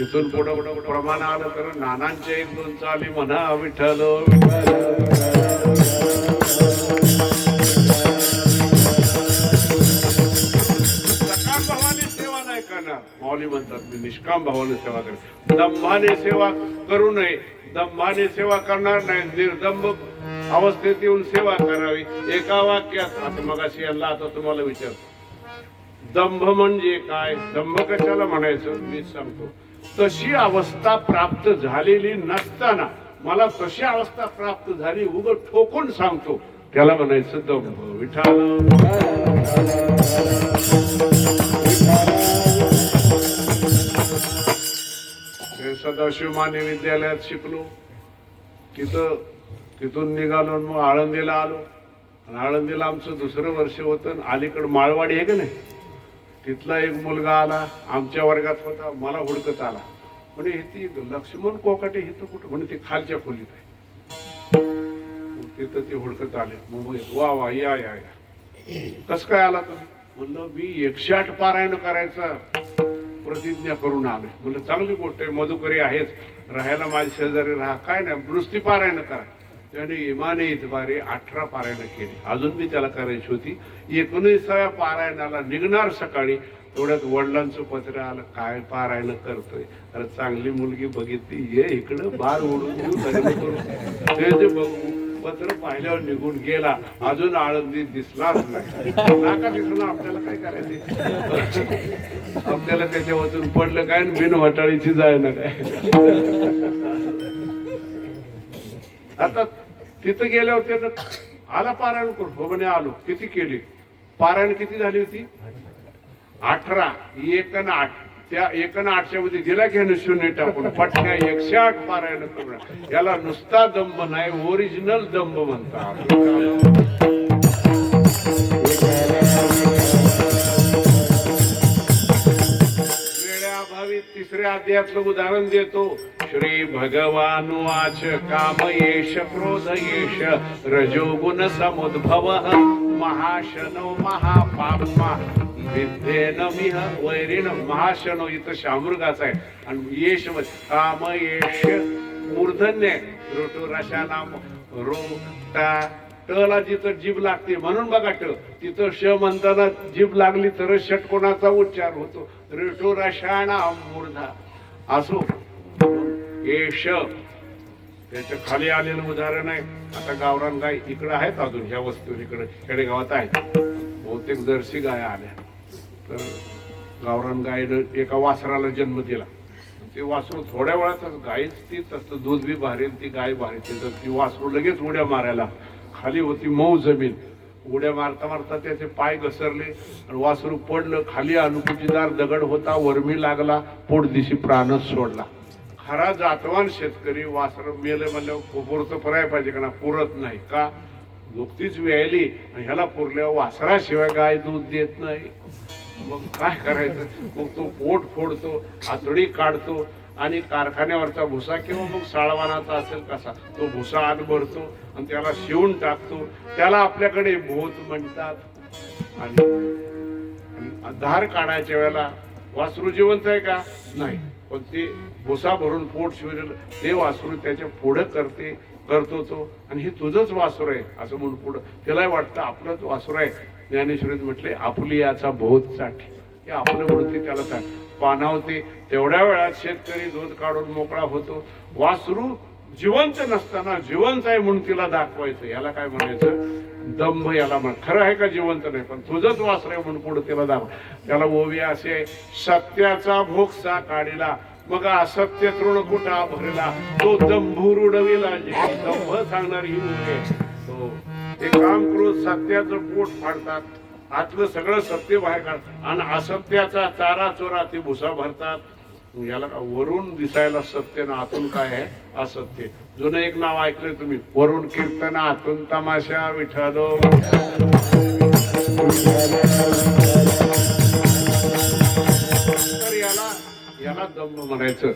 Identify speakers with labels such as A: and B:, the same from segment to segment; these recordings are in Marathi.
A: तिथून पुढं पुढं प्रमाण आलं तर नानांच्या एक दोन चाली म्हणा विठ्ठल. सकाम भावाने सेवा नाही करणार. माऊली म्हणतात मी निष्काम भावाने सेवा कर दंभाने सेवा करू नये. दंभाने सेवा करणार नाही. निर्दंभ अवस्थेत येऊन सेवा करावी. एका वाक्यात आता मग अशी यांना आता तुम्हाला विचार दंभ म्हणजे काय? दंभ कशाला म्हणायचं? मी सांगतो. तशी अवस्था प्राप्त झालेली नसताना मला तशी अवस्था प्राप्त झाली उग ठोकून सांगतो. त्याला म्हणायचं दंभ विठाल सदाशिव माने विद्यालयात शिकलो. तिथं तिथून निघालो मग आळंदीला आलो. आणि आळंदीला आमचं दुसरं वर्ष होतं आणि अलीकडं माळवाडी आहे का नाही? तिथला एक मुलगा आला आमच्या वर्गात होता मला हुडकत आला. म्हणे हे ती लक्ष्मण कोकाटे हे तर कुठं? म्हणे ते खालच्या खोलीत आहे. तिथं ते हुडकत आले. मुंबईत वा वा या या या. कस काय आला तुम्ही? म्हणलं मी एकशे आठ पारायण करायचा प्रतिज्ञा करून आले. म्हणलं चांगली गोष्ट आहे मधुकरी आहेच. राहायला माझ्या शेजारी राहा. काय नाही नुसती पारायण करा. त्याने इमाने इतबारे अठरा पारायण केली. अजून मी त्याला करायची होती. एकोणीसाव्या पारायणाला निघणार सकाळी तेवढ्यात वडिलांचं पत्र आलं काय पारायण करतोय? अरे चांगली मुलगी बघितली. ये इकडं बार ओढून पत्र पाहिल्यावर निघून गेला. अजून आळंदी दिसलाच नाही. नाका दिसला आपल्याला काय करायचं? आपल्याला त्याच्या वाचून पडलं काय? बिन वटाळीची जाय ना काय? आता तिथं गेले होते तर आला पारायण करून हो म्हणे आलो. किती केली? पारायण किती झाली होती? अठरा. एक आठ. त्या एक आणि आठच्या मध्ये दिला घेणं शून्य टाकून पटण्या एकशे आठ पारायण करून. याला नुसता दंब नाही ओरिजिनल दंभ म्हणतात. वेळाभावी उदाहरण देतो. श्री भगवान वाच काम येश क्रोध येश रजोगुण समुद्भव महाशनो महापाप्मा विद्येन मिह वैरिण महाशनो इथं शामृगाचा आहे. आणि येश म्हणजे काम येश मूर्धन्य ऋतू नाम रो टा टला जिथं जीभ लागते म्हणून बघा ट. तिथं श म्हणताना जीभ लागली तर षटकोणाचा उच्चार होतो? ऋतू रशाणा मूर्धा. असो. येश त्याच्याखाली आलेलं उदाहरण आहे. आता गावरान गाय इकडं आहेत अजून ह्या वस्तू इकडे खेडेगावात आहेत. बहुतेक जर्सी गाय आल्या. तर गावरान गायनं एका वासराला जन्म दिला. ते वासरू थोड्या वेळातच गायच ती तसलं दूध बी भारी ती गाय भारेल ती वासरू लगेच उड्या मारायला खाली होती मऊ जमीन. उड्या मारता मारता त्याचे पाय घसरले आणि वासरू पडलं. खाली अनुकुचीदार दगड होता वर्मी लागला पोटदिशी प्राणच सोडला. खरा जातवान शेतकरी वासर मेले म्हणल्यावर पुरतं पुराय पाहिजे का ना? पुरत नाही. का? नुकतीच व्यायली आणि ह्याला पुरल्यावर वासराशिवाय गाय दूध देत नाही. मग काय करायचं? मग तो पोट फोडतो आतडी काढतो आणि कारखान्यावरचा भुसा किंवा मग साळवानाचा असेल कसा तो भुसा आत भरतो आणि त्याला शिवून टाकतो. त्याला आपल्याकडे भूत म्हणतात. आणि धार काढायच्या वेळेला वासरू जिवंत आहे का? नाही. पण ते भुसा भरून पोट शिवलेलं ते वासरू त्याच्या पुढं करते करतो तो. आणि हे तुझंच वासूर आहे असं म्हणून पुढं. तिलाही वाटतं आपलंच वासूर आहे. ज्ञानेश्वरीत म्हटले आपली याचा भोत साठी. हे आपलं म्हणून ते त्याला सांग पानावते तेवढ्या वेळात शेतकरी दूध काढून मोकळा होतो. वासरू जिवंत नसताना जिवंत आहे म्हणून तिला दाखवायचं. याला काय म्हणायचं? दंभ याला म्हण. खरं आहे का जिवंत नाही? पण तुझंच वासर आहे म्हणून पुढे तिला दाखव. त्याला ओवी असे सत्याचा भोगसा काढिला मग असत्य तृण कुठा भरला तो दंभूर उडविला दंभ सांगणारी ही मुलगी हो. ते काम क्रोध सत्याचं पोट फाडतात. आतलं सगळं सत्य बाहेर काढतात. आणि असत्याचा चारा चोरा ते भुसा भरतात. याला का वरून दिसायला सत्य ना आतून काय आहे? असत्य. जुनं एक नाव ऐकलंय तुम्ही वरून कीर्तन आतून तमाशा विठालो तर याला याला दंभ म्हणायचं.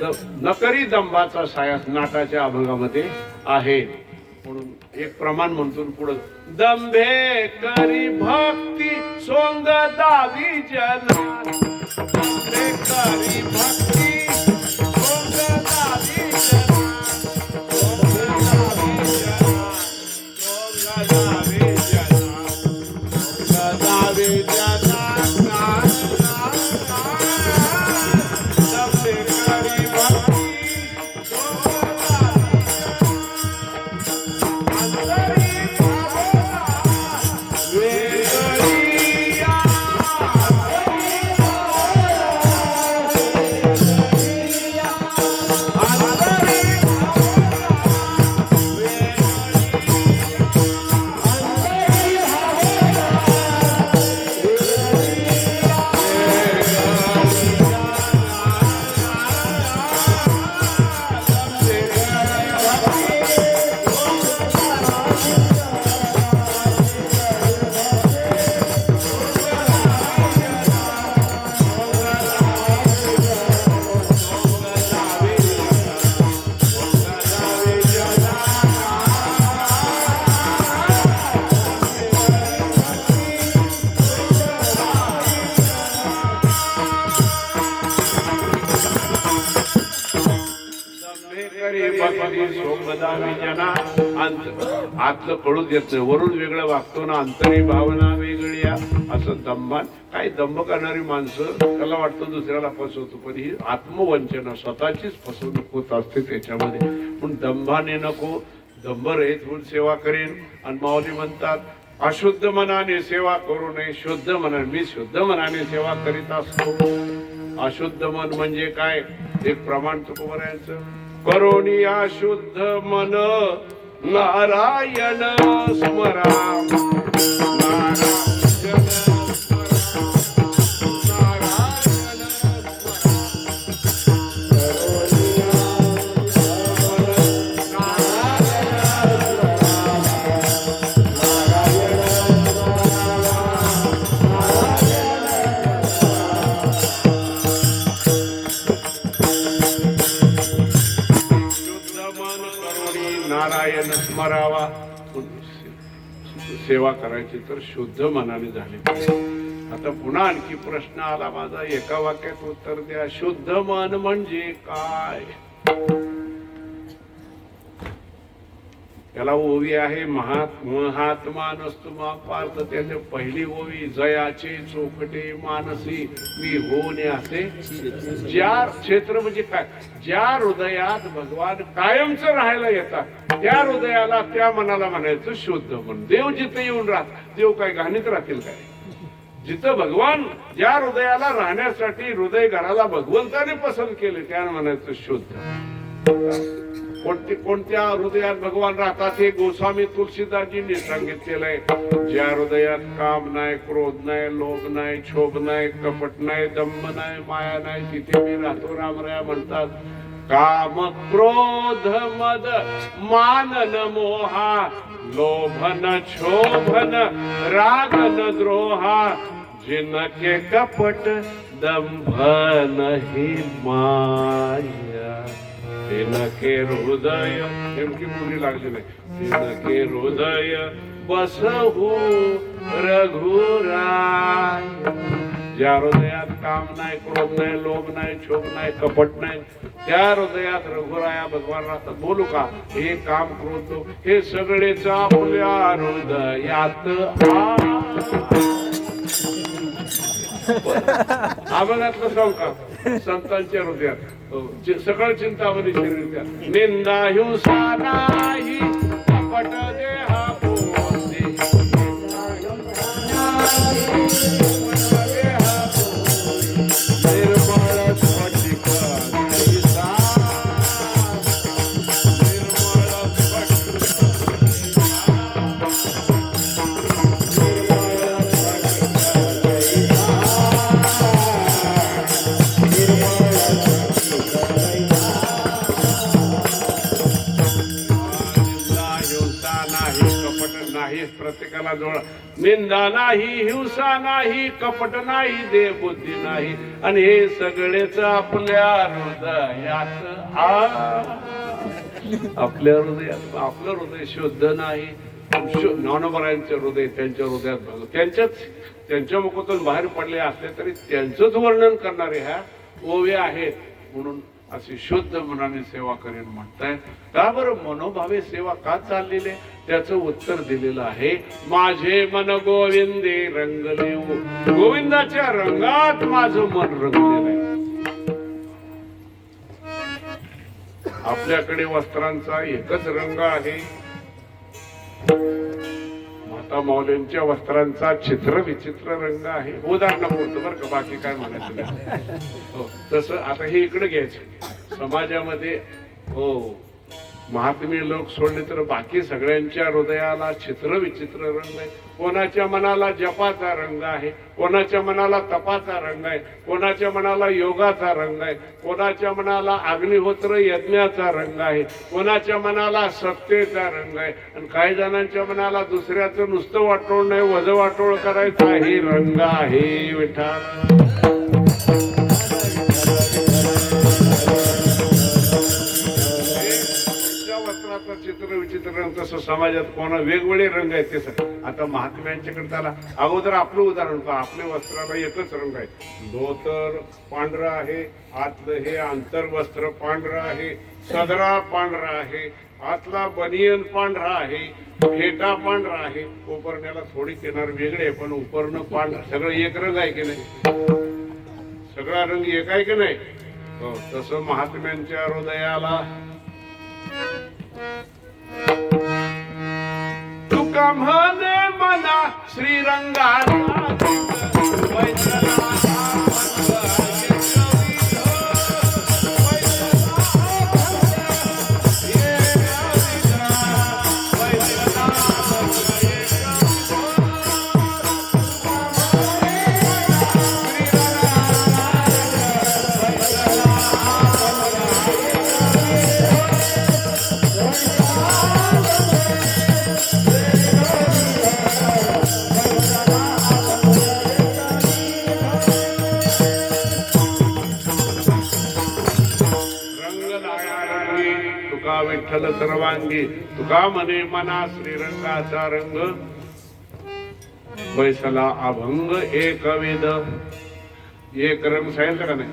A: द- नकरी दंभाचा सायास नाटाच्या अभंगामध्ये आहे. म्हणून एक प्रमाण म्हणतो पुढे. दंभे करी भक्ती सोंग दावी जन आतलं कळू देत नाही वरून वेगळं वागतो ना अंतरी भावना वेगळी असं दंभान. काही दंभ करणारी माणसं त्याला वाटतं दुसऱ्याला फसवतो पण ही आत्मवंचना स्वतःचीच फसवणूक होत असते त्याच्यामध्ये. पण दंभाने नको. दंभ रहित होऊन सेवा करेन. आणि माऊली म्हणतात अशुद्ध मनाने सेवा करू नये. शुद्ध मनाने मी शुद्ध मनाने सेवा करीत असतो. अशुद्ध मन म्हणजे काय? एक प्रमाण तुकोबऱ्यांचं करोनी अशुद्ध मन. నారాయణ స్మరా सेवा करायची तर शुद्ध मनाने झाली पाहिजे. आता पुन्हा आणखी प्रश्न आला माझा एका वाक्यात उत्तर द्या शुद्ध मन म्हणजे काय? त्याला ओवी आहे महात महात्मा नसतो मा पार्थ. त्याचे पहिली ओवी जयाचे चोखटे मानसी मी होणे असे. ज्या क्षेत्र म्हणजे काय? ज्या हृदयात भगवान कायमच राहायला येतात त्या हृदयाला त्या मनाला म्हणायचं शुद्ध मन देव जिथे येऊन राहत देव काय घाणीत राहतील काय? जिथं भगवान ज्या हृदयाला राहण्यासाठी हृदय घराला भगवंताने पसंत केले त्या म्हणायचं शुद्ध. कोणते कोणत्या हृदयात भगवान राहतात हे गोस्वामी तुलसीदासजींनी सांगितलेलं आहे. ज्या हृदयात काम नाही क्रोध नाही लोभ नाही क्षोभ नाही कपट नाही दंभ नाही माया नाही तिथे मी राहतो रामराया म्हणतात. काम क्रोध मद मानन मोहा लोभन क्षोभन रागन द्रोहा जिनके कपट दंभ नाही माया. तिनके हृदय नेमकी मुली लागली नाही. तिनके हृदय बसहू रघुराय. ज्या हृदयात काम नाही क्रोध नाही लोभ नाही क्षोभ नाही कपट नाही त्या हृदयात रघुराया भगवान राहतात. बोलू का? हे काम क्रोध हे सगळेच आपल्या हृदयात आम्हाला सांग का संतांच्या हृदयात. हो, सकळ चिंतामणी शरीर निंदा हिंसा नाही कपट देहा बोलते. निंदा हिंसा नाही, देहा प्रत्येकाला जोड निंदा नाही हिंसा नाही कपट नाही देवबुद्धी नाही. आणि हे सगळेच आपल्या हृदयात आपल्या हृदयात आपलं हृदय शुद्ध नाही. ज्ञानोबरायांचे हृदय त्यांच्या हृदयात भाग त्यांच्याच त्यांच्या मुखातून बाहेर पडले असले तरी त्यांचंच वर्णन करणारे ह्या ओव्या आहेत. म्हणून अशी शुद्ध मनाने सेवा करेन म्हणताय. का बरं मनोभावे सेवा का चाललेले? त्याचं उत्तर दिलेलं आहे माझे मन गोविंदे रंगले गोविंदाच्या रंगात माझं मन रंगलेलं आहे. आपल्याकडे वस्त्रांचा एकच रंग आहे. मौल्यांच्या वस्त्रांचा चित्र विचित्र रंग आहे. उदाहरणापुरतं बरं का बाकी काय म्हणायचं हो तसं आता हे इकडे घ्यायचं. समाजामध्ये हो. महात्मे लोक सोडले तर बाकी सगळ्यांच्या हृदयाला चित्र विचित्र रंग आहे. कोणाच्या मनाला जपाचा रंग आहे कोणाच्या मनाला तपाचा रंग आहे कोणाच्या मनाला योगाचा रंग आहे कोणाच्या मनाला अग्निहोत्र यज्ञाचा रंग आहे कोणाच्या मनाला सत्तेचा रंग आहे. आणि काही जणांच्या मनाला दुसऱ्याचं नुसतं वाटोळ नाही वज वाटोळ करायचा हे रंग आहे विठा चित्र रंग तसं समाजात कोणा वेगवेगळे रंग आहेत ते सर आता महात्म्यांच्याकडे त्याला अगोदर आपलं उदाहरण का आपल्या वस्त्राला एकच रंग आहे. धोतर पांढरं आहे. आतलं हे आंतरवस्त्र पांढरं आहे. सदरा पांढरा आहे. आतला बनियन पांढरा आहे. फेटा पांढरा आहे. उपरण्याला थोडी किनार वेगळे आहे, पण उपरणं पांढरा. सगळं एक रंग आहे की नाही? सगळा रंग एक आहे की नाही? हो, तसं महात्म्यांच्या हृदयाला तुका म्हणे मना श्रीरंगाला सर्वांगी तुका मने मना श्रीरंगाचा रंग बैसला अभंग एक वेद एक रंग सांगितलं का नाही?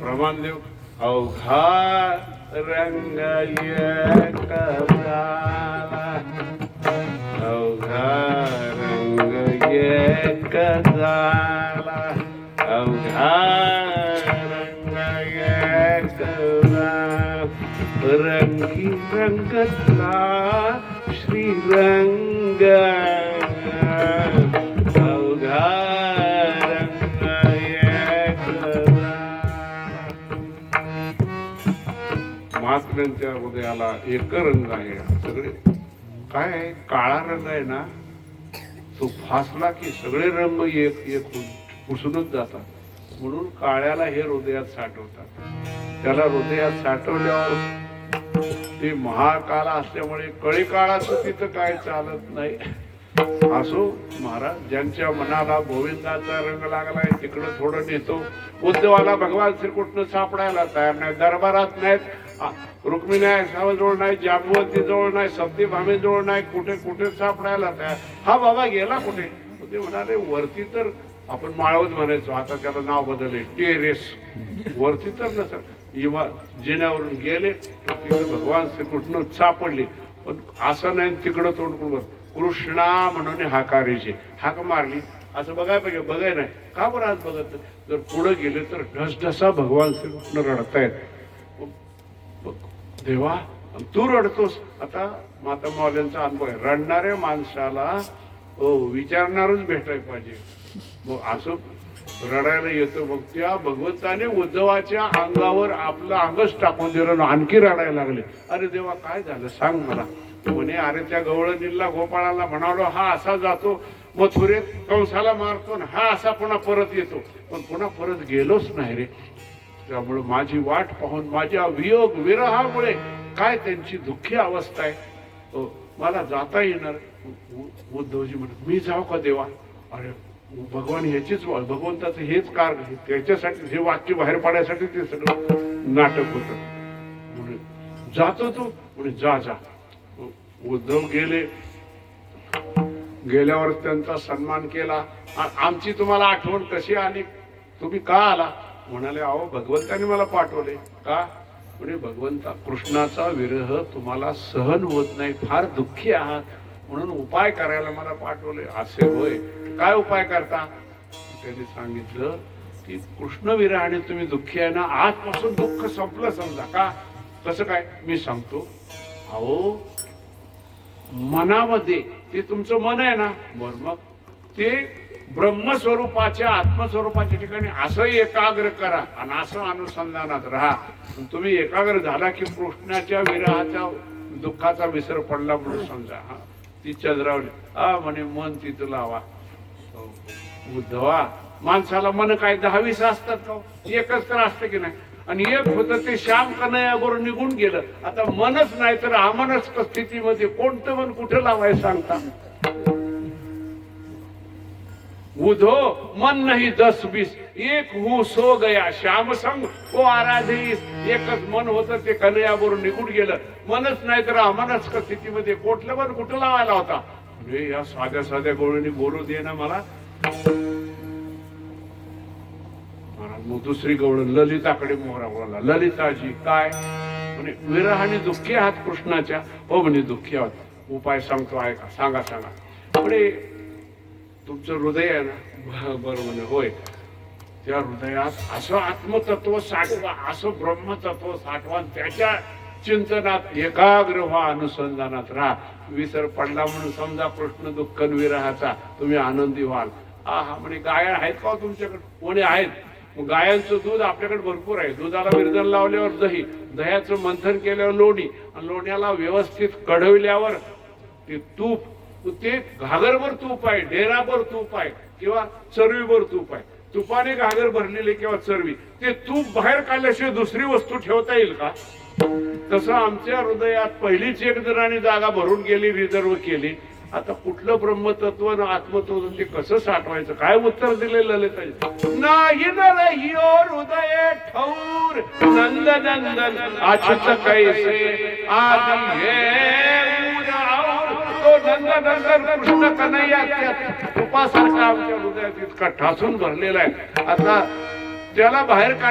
A: प्रमाण देव अवघा रंग अवघा रंग एक महात्म्यांच्या हृदयाला एक रंग आहे. सगळे काय काळा रंग आहे ना? तो फासला की सगळे रंग एक एक पुसूनच जातात. म्हणून काळ्याला हे हृदयात साठवतात. त्याला हृदयात साठवल्यावर ते महाकाल असल्यामुळे कळी काळाचं तिथं काय चालत नाही. असो महाराज ज्यांच्या मनाला गोविंदाचा रंग लागलाय तिकडं थोडं नेतो. उद्धवाला भगवान श्रीकृष्ण सापडायला तयार नाही दरबारात नाहीत. रुक्मिणी जवळ नाही जागवती जवळ नाही सप्ती भामी जवळ नाही कुठे कुठे सापडायला तयार? हा बाबा गेला कुठे? ते म्हणाले वरती तर आपण माळवत म्हणायचो आता त्याला नाव बदलले टेरेस. वरती तर नसत इवा जिन्यावरून गेले भगवान श्रीकृष्ण सापडले. पण असं नाही तिकडं तोंड करून कृष्णा म्हणून हाकारीचे. हाक मारली. असं बघायला पाहिजे बघाय नाही. का बरं आज बघत जर पुढे गेले तर ढसढसा भगवान श्रीकृष्ण रडतायत. देवा तू रडतोस. आता माता मावल्यांचा अनुभव आहे. रडणाऱ्या माणसाला हो विचारणारच भेटायला पाहिजे. मग असं रडायला येतो मग त्या भगवंताने उद्धवाच्या अंगावर आपलं अंगच टाकून दिलं आणि आणखी रडायला लागले. अरे देवा काय झालं? सांग मला. म्हणे अरे त्या गवळणीला गोपाळाला म्हणालो हा असा जातो. मथुरेत कंसाला मारतो हा असा पुन्हा परत येतो. पण पुन्हा परत गेलोच नाही रे. त्यामुळे माझी वाट पाहून माझ्या वियोग विरहामुळे काय त्यांची दुःखी अवस्था आहे? हो, मला जाता येणार. उद्धवजी म्हणत मी जाऊ का देवा? अरे भगवान ह्याचीच भगवंताचं हेच कार त्याच्यासाठी हे वाक्य बाहेर पाडण्यासाठी ते सगळं नाटक होत. म्हणून जातो तू म्हणजे जा जा. उद्धव गेले. गेल्यावर त्यांचा सन्मान केला. आमची तुम्हाला आठवण कशी आली? तुम्ही का आला? म्हणाले अहो भगवंताने मला पाठवले. का? म्हणजे भगवंता कृष्णाचा विरह तुम्हाला सहन होत नाही फार दुःखी आहात म्हणून उपाय करायला मला पाठवले. असे होय? काय उपाय करता? त्यांनी सांगितलं की कृष्ण विरहाने तुम्ही दुःखी आहे ना आजपासून दुःख संपलं समजा का? कसं काय? मी सांगतो. अहो मनामध्ये ते तुमचं मन आहे ना बर मग ते ब्रह्मस्वरूपाच्या आत्मस्वरूपाच्या ठिकाणी असं एकाग्र करा आणि असं अनुसंधानात राहा. तुम्ही एकाग्र झाला की कृष्णाच्या विरहाच्या दुःखाचा विसर पडला म्हणून समजा हा. ती चंद्रावली हा म्हणे मन तिथं लावा. हो. उद्धवा माणसाला मन काय दहावीस असतात का हो? एकच तर असतं की नाही? आणि एक होतं ते श्याम कन्हैयावर निघून गेलं. आता मनच नाही तर आमनच स्थितीमध्ये कोणतं मन कुठं लावायचं सांगता? उधो मन नहीं दस बीस एक हूँ सो गया श्याम संग. ओ आराधीस एकच मन होत ते कन्हैयाबरोबर निघून गेलं. मनच नाही तर अमनच का स्थितीमध्ये कोटलं पण कुठं लावायला होता? म्हणजे या साध्या साध्या गोळीने बोलू दे ना मला. मग दुसरी गवळ ललिताकडे मोहरा बोला ललिताजी काय? म्हणे विरहाने दुःखी आहात कृष्णाच्या. हो म्हणे दुःखी आहात. उपाय सांगतो आहे का सांगा सांगा. म्हणे तुमचं हृदय आहे ना बरोबर बरं म्हणे होय. त्या हृदयात असं आत्मतत्व साठवा असं ब्रह्मतत्व साठवा त्याच्या चिंतनात एकाग्र व्हा अनुसंधानात राहा. विसर पडला म्हणून समजा प्रश्न दुःख विरहाचा तुम्ही आनंदी व्हाल. हा हा म्हणे गाया आहेत का हो तुमच्याकडे? कोणी आहेत? गायांचं दूध आपल्याकडे भरपूर आहे. दुधाला विरजन लावल्यावर दही दह्याचं मंथन केल्यावर लोणी आणि लोण्याला व्यवस्थित कढविल्यावर ते तूप ते घागरभर तूप आहे डेराभर तूप आहे किंवा चरवीभर तूप आहे. तुपाने घागर भरलेले किंवा चरवी ते तूप बाहेर काढल्याशिवाय दुसरी वस्तू ठेवता येईल का? तसं आमच्या हृदयात पहिलीच एक जणांनी जागा भरून गेली रिझर्व केली. आता कुठलं ब्रह्मतत्व न आत्मतत्व ते कसं साठवायचं? काय उत्तर दिले ललिताजी? नाही न हृदय ठौर. नंद नंदन अच्युत कैसे आदि हे ऊर और. नंदन कृष्ण कन्हैया त्या तुपासारखा आमच्या हृदयात इतका ठासून भरलेला आहे आता त्याला बाहेर काढ